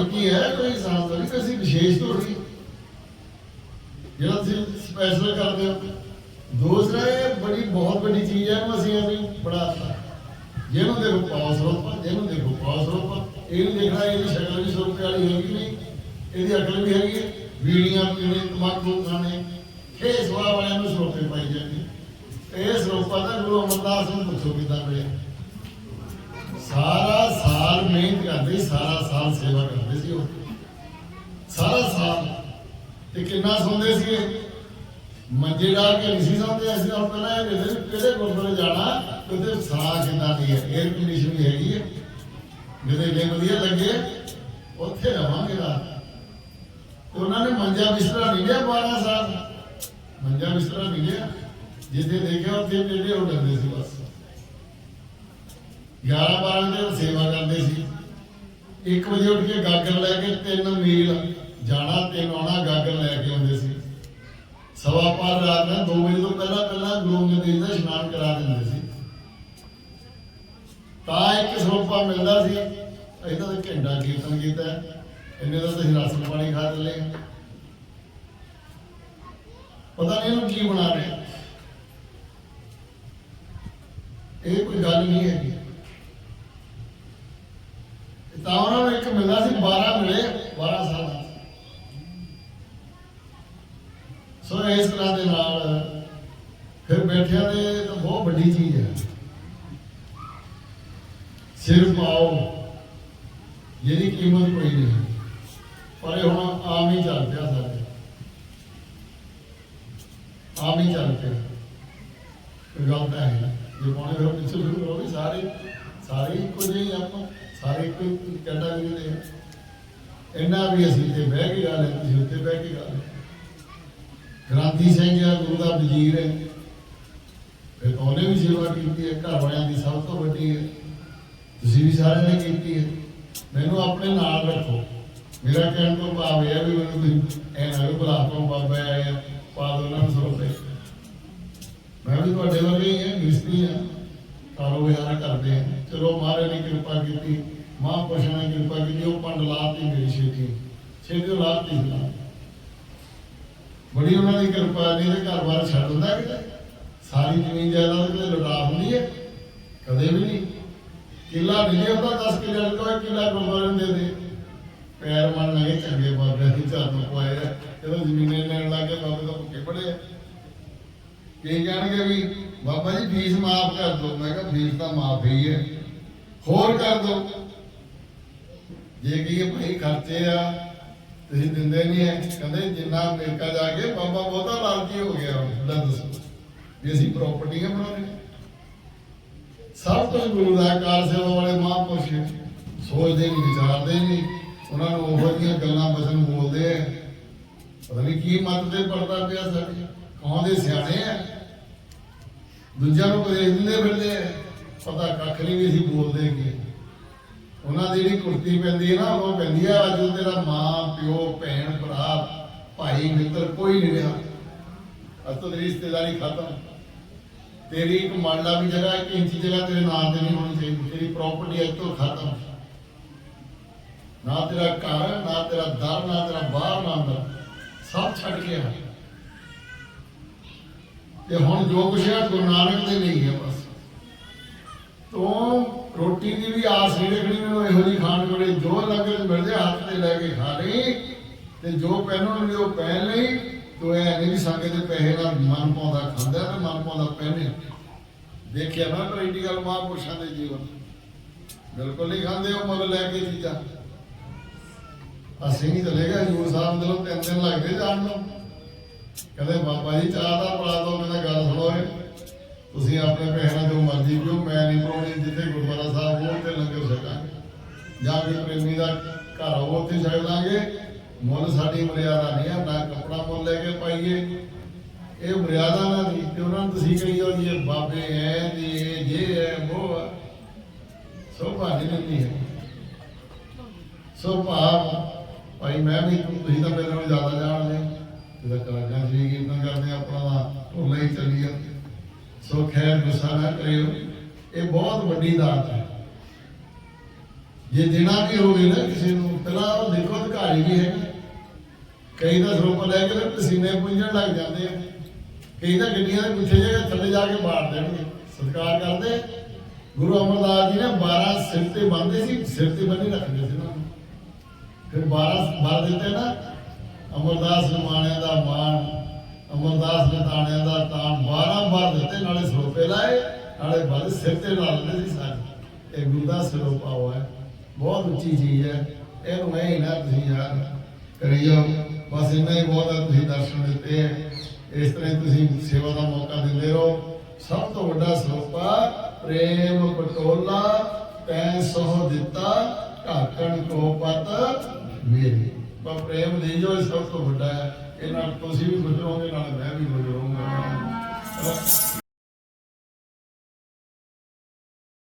ਭਗਤੀ ਹੈ ਕੋਈ ਸਾਂਸ ਨਹੀਂ ਕਿਸੇ ਵਿਸ਼ੇਸ਼ ਥੋੜੀ ਜਿਹੜਾ ਤੁਸੀਂ ਸਪੈਸ਼ਲ ਕਰਦੇ ਹੋ ਦੂਸਰਾ ਇਹ ਬੜੀ ਬਹੁਤ ਵੱਡੀ ਚੀਜ਼ ਹੈ ਇਹਨੂੰ ਅਸੀਂ ਐਵੇਂ ਬੜਾਤਾ ਜਿਹਨੂੰ ਦੇਖੋ ਪਾਉ ਸਰੂਪ ਜਿਹਨੂੰ ਦੇਖੋ ਪਾਉ ਸਰੂਪ ਇਹ ਨਹੀਂ ਦੇਖਣਾ ਇਹਦੀ ਸ਼ਕਲ ਵੀ ਸਰੂਪ ਵਾਲੀ ਹੈਗੀ ਨਹੀਂ ਇਹਦੀ ਅਕਲ ਵੀ ਹੈਗੀ ਹੈ ਬੀੜੀਆਂ ਪੀਣੇ ਤਮਾਕੂ ਖਾਣੇ ਇਹ ਸਵਾ ਵਾਲਿਆਂ ਨੂੰ ਸਰੂਪੇ ਪਾਈ ਜਾਂਦੀ ਇਹ ਸਰੂਪਾਂ ਦਾ ਗੁਰੂ ਅਮਰਦਾਸ ਨੂੰ ਪੁੱਛੋ ਕਿਦਾਂ ਮਿਲਿਆ ਸਾਰਾ ਸਾਲ ਮਿਹਨਤ ਕਰਦੇ ਸਾਰਾ ਸਾਲ ਸੇਵਾ ਕਰਦੇ ਸੀ ਉਹ। ਸਾਰਾ ਸਾਲ। ਤੇ ਕਿੰਨਾ ਸੌਂਦੇ ਸੀਗੇ? ਮੰਜੇ ਡਾ ਕੇ ਨਹੀਂ ਸੌਂਦੇ, ਅਸੀਂ ਹੁਣ ਪਹਿਲਾਂ ਇਹ ਦੇਖਦੇ ਕਿਹੜੇ ਗੁਰਦੁਆਰੇ ਜਾਣਾ ਤੇ ਸਾਹ ਕਿੰਨਾ ਦੀ ਹੈ 에ਅਰ ਕੰਡੀਸ਼ਨ ਵੀ ਹੈਗੀ ਹੈ। ਜਿਹਦੇ ਜੇ ਵਧੀਆ ਲੱਗੇ, ਉੱਥੇ ਰਵਾਂਗੇ ਰਾਤ। ਉਹਨਾਂ ਨੇ ਮੰਜਾ ਬਿਸਤਰਾ ਨਹੀਂ ਲਿਆ 12 ਸਾਲ। ਮੰਜਾ ਬਿਸਤਰਾ ਨਹੀਂ ਲਿਆ। ਜਿੱਥੇ ਦੇਖਿਆ ਉੱਥੇ ਜਿਹੜੇ ਹੋ ਜਾਂਦੇ ਸੀ ਬਸ। 11 12 ਦੇ ਸੇਵਾ ਕਰਦੇ ਸੀ। 1 ਵਜੇ ਉੱਠ ਕੇ ਗਾਗਰ ਲੈ ਕੇ ਤਿੰਨ ਮੀਲ ਜਾਣਾ ਤੇ ਆਉਣਾ, ਗਾਗਰ ਲੈ ਕੇ ਆਉਂਦੇ ਸੀ। ਸਵਾ ਪਰ ਰਾਤ ਨੂੰ 2 ਵਜੇ ਤੋਂ ਪਹਿਲਾਂ ਪਹਿਲਾਂ ਗੁਰੂ ਅੰਗਦ ਦੇਵ ਦਾ ਇਸ਼ਨਾਨ ਕਰਾ ਦਿੰਦੇ ਸੀ। ਤਾਂ ਇੱਕ ਸਰੂਪਾ ਮਿਲਦਾ ਸੀ। ਇਹਦਾ ਤਾਂ ਘੰਟਾ ਕੀਰਤਨ ਕੀਤਾ। ਇਹਨੇ ਤਾਂ ਅਸੀਂ ਪਾਣੀ ਖਾ ਲਏ। ਪਤਾ ਨਹੀਂ ਇਹਨੂੰ ਕੀ ਬਣਾ ਰਹੇ। ਇਹ ਕੋਈ ਗੱਲ ਨਹੀਂ ਹੈਗੀ। ਤਾਂ ਉਹਨਾਂ ਨੂੰ ਇੱਕ ਮਿਲਦਾ ਸੀ 12 ਮਿਲੇ 12 ਸਾਲ ਦਾ ਸੋ ਇਸ ਤਰ੍ਹਾਂ ਦੇ ਨਾਲ ਫਿਰ ਬੈਠਿਆਂ ਦੇ ਬਹੁਤ ਵੱਡੀ ਚੀਜ਼ ਹੈ। ਸਿਰ ਪਾਓ ਜਿਹਦੀ ਕੀਮਤ ਕੋਈ ਨਹੀਂ ਪਰ ਇਹ ਹੁਣ ਆਮ ਹੀ ਚੱਲ ਪਿਆ ਸਾਡੇ। ਆਮ ਹੀ ਚੱਲ ਪਿਆ। ਗੱਲ ਤਾਂ ਹੈ ਜੇ ਪਾਉਣੇ ਫਿਰ ਪਿੱਛੇ ਸ਼ੁਰੂ ਕਰੋ ਵੀ ਸਾਰੇ ਸਾਰੇ ਇੱਕੋ ਜਿਹੇ ਆਪਾਂ। ਸਾਰੇ ਇੱਕੋ ਕੈਟਾਗਰੀ ਦੇ ਆ। ਵੀ ਅਸੀਂ ਤੇ ਬਹਿ ਕੇ ਗੱਲ ਹੈ ਤੁਸੀਂ ਉੱਤੇ ਬਹਿ ਕੇ ਗੱਲ ਗ੍ਰਾਂਤੀ ਸਿੰਘ ਆ, ਗੁਰੂ ਦਾ ਵਜ਼ੀਰ ਹੈ। ਫਿਰ ਉਹਨੇ ਵੀ ਸੇਵਾ ਕੀਤੀ ਹੈ, ਘਰ ਵਾਲਿਆਂ ਦੀ ਸਭ ਤੋਂ ਵੱਡੀ ਹੈ। ਤੁਸੀਂ ਵੀ ਸਾਰਿਆਂ ਨੇ ਕੀਤੀ ਹੈ। ਮੈਨੂੰ ਆਪਣੇ ਨਾਲ ਰੱਖੋ। ਮੇਰਾ ਕਹਿਣ ਤੋਂ ਭਾਵ ਇਹ ਹੈ ਵੀ ਮੈਨੂੰ ਤੁਸੀਂ ਐ ਨਾ ਬੁਲਾ ਤੋਂ ਬਾਬਾ ਆਏ ਪਾ ਦੋ ਉਹਨਾਂ ਨੂੰ ਮੈਂ ਵੀ ਤੁਹਾਡੇ ਵਰਗੇ ਹੀ ਹਾਂ ਮਿਸਤਰੀ ਹਾਂ ਕਾਰੋਬਾਰ ਕਰਦੇ ਹਾਂ ਚਲੋ ਮਹਾਰਾਜ ਨੇ ਕਿਰਪਾ ਕੀਤੀ, ਮਹਾਂਪੁਰਸ਼ਾਂ ਨੇ ਕਿਰਪਾ ਕੀਤੀ, ਉਹ ਪੰਡ ਲਾਤੀ ਮੇਰੀ ਛੇਤੀ। ਛੇਤੀ ਲਾਤੀ ਬੜੀ ਉਹਨਾਂ ਦੀ ਕਿਰਪਾ ਨਹੀਂ ਤੇ ਘਰ ਬਾਰ ਛੱਡ ਦਿੰਦਾ ਕਿਤੇ। ਸਾਰੀ ਜ਼ਮੀਨ ਜਾਇਦਾਦ ਕਿਤੇ ਲੁਟਾ ਹੁੰਦੀ ਹੈ। ਕਦੇ ਵੀ ਨਹੀਂ। ਕਿੱਲਾ ਨਹੀਂ ਉਹਦਾ 10 ਕਿੱਲੇ ਕੋਈ ਕਿੱਲਾ ਗੁਰਦੁਆਰੇ ਦੇ ਦੇ। ਪੈਰ ਮਨ ਲਗੇ ਚੰਗੇ ਬਾਬੇ ਦੀ ਝਾਤ ਪਵਾਏ ਜਦੋਂ ਜ਼ਮੀਨੇ ਲੈਣ ਲੱਗੇ ਬਾਬੇ ਦਾ ਭੁੱਖੇ ਪੜੇ ਕੀ ਕਹਿਣਗੇ ਵੀ ਬਾਬਾ ਜੀ, ਫੀਸ ਮਾਫ ਕਰ ਦਿਓ। ਮੈਂ ਕਿਹਾ, ਫੀਸ ਤਾਂ ਮਾਫ ਹੀ। ਹੈ ਹੋਰ ਕਰ ਦਿਓ। ਜੇ ਕੀ ਭਾਈ, ਖਰਚੇ ਆ। ਤੁਸੀਂ ਦਿੰਦੇ ਨਹੀਂ ਹੈ। ਕਹਿੰਦੇ, ਜਿੰਨਾ ਅਮਰੀਕਾ ਜਾ ਕੇ ਬਾਬਾ ਬਹੁਤਾ ਲਾਲਚੀ ਹੋ ਗਿਆ। ਲੈ ਦੱਸੋ। ਵੀ ਅਸੀਂ ਪ੍ਰਾਪਰਟੀਆਂ ਬਣਾਉਣੇ ਸਭ ਤੋਂ ਗੁਰੂ ਦਾ ਕਾਰ ਸੇਵਾ ਵਾਲੇ ਮਹਾਂਪੁਰਸ਼ ਸੋਚਦੇ ਨਹੀਂ, ਵਿਚਾਰਦੇ ਨਹੀਂ। ਉਹਨਾਂ ਨੂੰ ਉਹੋ ਜਿਹੀਆਂ ਗੱਲਾਂ ਬਚਨ ਬੋਲਦੇ ਆ। ਪਤਾ ਨਹੀਂ ਕੀ ਮੱਤ ਤੇ ਪੜਦਾ ਪਿਆ ਸਾਡੇ। ਕੌਣ ਦੇ ਸਿਆਣੇ ਆ? ਦੂਜਿਆਂ ਨੂੰ ਕਦੇ ਦਿੰਦੇ ਫਿਰਦੇ ਪਤਾ ਕੱਖ ਨਹੀਂ ਵੀ ਅਸੀਂ ਬੋਲਦੇ ਉਹਨਾਂ ਦੀ ਜਿਹੜੀ ਕੁਰਤੀ ਪੈਂਦੀ ਹੈ ਨਾ, ਉਹ ਪੈਂਦੀ ਆ ਅੱਜ ਤੇਰਾ ਮਾਂ, ਪਿਓ, ਭੈਣ, ਭਰਾ, ਭਾਈ, ਮਿੱਤਰ, ਕੋਈ ਨਹੀਂ ਰਿਹਾ। ਅੱਜ ਤੇਰੀ ਰਿਸ਼ਤੇਦਾਰੀ ਖਤਮ। ਤੇਰੀ ਇੱਕ ਮੰਡਲਾ ਵੀ ਜਗ੍ਹਾ, ਇੱਕ ਇੰਚੀ ਜਗ੍ਹਾ ਤੇਰੇ ਨਾਂ ਤੇ ਨਹੀਂ ਹੋਣੀ ਚਾਹੀਦੀ। ਤੇਰੀ ਪ੍ਰਾਪਰਟੀ ਅੱਜ ਤੋਂ ਖਤਮ। ਨਾ ਤੇਰਾ ਘਰ, ਨਾ ਤੇਰਾ ਦਰ, ਨਾ ਤੇਰਾ ਬਾਹਰ, ਨਾ ਅੰਦਰ। ਸਭ ਛੱਡ ਕੇ ਆ। ਤੇ ਹੁਣ ਜੋ ਕੁਛ ਹੈ, ਗੁਰੂ ਨਾਨਕ ਦੇ ਲਈ ਹੈ ਬਸ। ਤੋਂ ਰੋਟੀ ਦੀ ਵੀ ਆਸ ਨਹੀਂ ਰੱਖਣੀ ਮੈਨੂੰ ਇਹੋ ਜਿਹੀ ਖਾਣ ਵੇਲੇ ਜੋ ਲੰਗਰ ਮਿਲਦੇ ਹੱਥ ਤੇ ਲੈ ਕੇ ਖਾ ਲਈ। ਤੇ ਜੋ ਪਹਿਨਣ ਨੂੰ ਉਹ ਪਹਿਨ ਲਈ। ਤੋ ਇਹ ਨਹੀਂ ਵੀ ਸੰਗਤ ਦੇ ਪੈਸੇ ਨਾਲ ਮਨ ਪਾਉਂਦਾ ਖਾਂਦਾ ਤੇ ਮਨ ਪਾਉਂਦਾ ਪਹਿਨੇ। ਦੇਖਿਆ ਨਾ ਪ੍ਰੈਕਟੀਕਲ ਮਹਾਂਪੁਰਸ਼ਾਂ ਦੇ ਜੀਵਨ ਬਿਲਕੁਲ ਨਹੀਂ ਖਾਂਦੇ ਉਹ ਮੁੱਲ ਲੈ ਕੇ ਚੀਜ਼ਾਂ। ਅਸੀਂ ਨਹੀਂ ਚਲੇਗਾ ਹਜੂਰ ਸਾਹਿਬ ਦੇ ਲੋਕ ਤਿੰਨ ਦਿਨ ਲੱਗਦੇ ਜਾਣ ਨੂੰ। ਕਹਿੰਦੇ, ਬਾਬਾ ਜੀ, ਚਾਹ ਦਾ ਪੜਾ ਦੋ ਕਹਿੰਦਾ ਗੱਲ ਸੁਣੋ ਤੁਸੀਂ ਆਪਣੇ ਪੈਸੇ ਨਾਲ ਜੋ ਮਰਜ਼ੀ ਪੀਓ, ਮੈਂ ਨਹੀਂ ਪਰੋਣੀ ਜਿੱਥੇ ਗੁਰਦੁਆਰਾ ਸਾਹਿਬ ਉਹ ਤੇ ਲੰਗਰ ਛਕਾਂਗੇ ਜਾਂ ਵੀ ਪ੍ਰੇਮੀ ਦਾ ਘਰ ਉਹ ਉੱਥੇ ਛਕ ਲਾਂਗੇ ਮੁੱਲ ਸਾਡੀ ਮਰਿਆਦਾ ਨਹੀਂ ਆ ਨਾ ਕੱਪੜਾ ਮੁੱਲ ਲੈ ਕੇ ਪਾਈਏ। ਇਹ ਮਰਿਆਦਾ ਨਾ ਦੀ, ਤੇ ਉਹਨਾਂ ਨੂੰ ਤੁਸੀਂ ਕਹੀ ਜਾਓ ਜੀ ਬਾਬੇ ਐ ਜੀ ਜੇ ਹੈ ਉਹ ਸੋਭਾ ਨਹੀਂ ਦਿੰਦੀ ਹੈ। ਸੋ ਭਾਵ ਭਾਈ, ਮੈਂ ਵੀ, ਤੁਸੀਂ ਤਾਂ ਮੇਰੇ ਨਾਲੋਂ ਜ਼ਿਆਦਾ ਜਾਣਦੇ ਹੋ ਜਿਹਦਾ ਕਰਾਂਗਾ ਜੀ ਕੀਰਤਨ ਕਰਦੇ ਆਪਣਾ ਦਾ ਢੋਲਾ ਹੀ ਚੱਲੀ ਜਾਂਦੇ ਸੋ ਖੈਰ ਗੁੱਸਾ ਕਰਿਓ। ਇਹ ਬਹੁਤ ਵੱਡੀ ਦਾਤ ਹੈ। ਜੇ ਦੇਣਾ ਵੀ ਹੋਵੇ ਨਾ ਕਿਸੇ ਨੂੰ, ਪਹਿਲਾਂ ਉਹ ਦੇਖੋ ਅਧਿਕਾਰੀ ਵੀ ਹੈਗੇ। ਕਈ ਤਾਂ ਸਰੋਪਾ ਲੈ ਕੇ ਪਸੀਨੇ ਪੁੰਝਣ ਲੱਗ ਜਾਂਦੇ ਆ। ਕਈ ਤਾਂ ਗੱਡੀਆਂ ਦੇ ਪਿੱਛੇ ਜਗ੍ਹਾ ਥੱਲੇ ਜਾ ਕੇ ਮਾਰ ਦੇਣਗੇ। ਸਤਿਕਾਰ ਕਰਦੇ। ਗੁਰੂ ਅਮਰਦਾਸ ਜੀ ਨੇ 12 ਸਿਰ ਤੇ ਬੰਨਦੇ ਸੀ, ਸਿਰ ਤੇ ਬੰਨੇ ਰੱਖਦੇ ਸੀ ਨਾ। ਫਿਰ 12 ਭਰ ਦਿੱਤੇ ਨਾ ਅਮਰਦਾਸ ਨਿਮਾਣਿਆਂ ਦਾ ਮਾਣ, ਅਮਰਦਾਸ ਨਿਤਾਣਿਆਂ ਦਾ ਤਾਣ 12 ਭਰ ਦਿੱਤੇ, ਨਾਲੇ ਸਰੋਪੇ ਲਾਏ, ਨਾਲੇ ਬਲ ਸਿਰ ਤੇ ਲਾ ਦਿੰਦੇ ਸੀ ਸਾਰੇ। ਇਹ ਗੁਰੂ ਸਰੋਪਾ ਹੋਇਆ ਬਹੁਤ ਉੱਚੀ ਚੀਜ਼ ਹੈ। ਇਹਨੂੰ ਐ ਨਾ ਤੁਸੀਂ ਯਾਰ ਕਰੀ ਬਸ ਇੰਨਾ ਹੀ ਬਹੁਤ ਹੈ, ਤੁਸੀਂ ਦਰਸ਼ਨ ਦਿੱਤੇ ਇਸ ਤਰ੍ਹਾਂ ਤੁਸੀਂ ਸੇਵਾ ਦਾ ਮੌਕਾ ਦਿੰਦੇ ਰਹੋ। ਸਭ ਤੋਂ ਵੱਡਾ ਸਰੋਪਾ, ਪ੍ਰੇਮ ਪਟੋਲਾ, ਤੈਂ ਸੋ ਦਿੱਤਾ, ਢਾਕਣ ਕੋ ਪਤ ਮੇਰੀ। ਪਰ ਪ੍ਰੇਮ ਦੇ ਜੋ ਸਭ ਤੋਂ ਵੱਡਾ ਹੈ, ਇਹ ਨਾਲ ਤੁਸੀਂ ਵੀ ਖੁਸ਼ ਰਹੋਗੇ, ਨਾਲ ਮੈਂ ਵੀ ਖੁਸ਼ ਰਹੂੰਗਾ।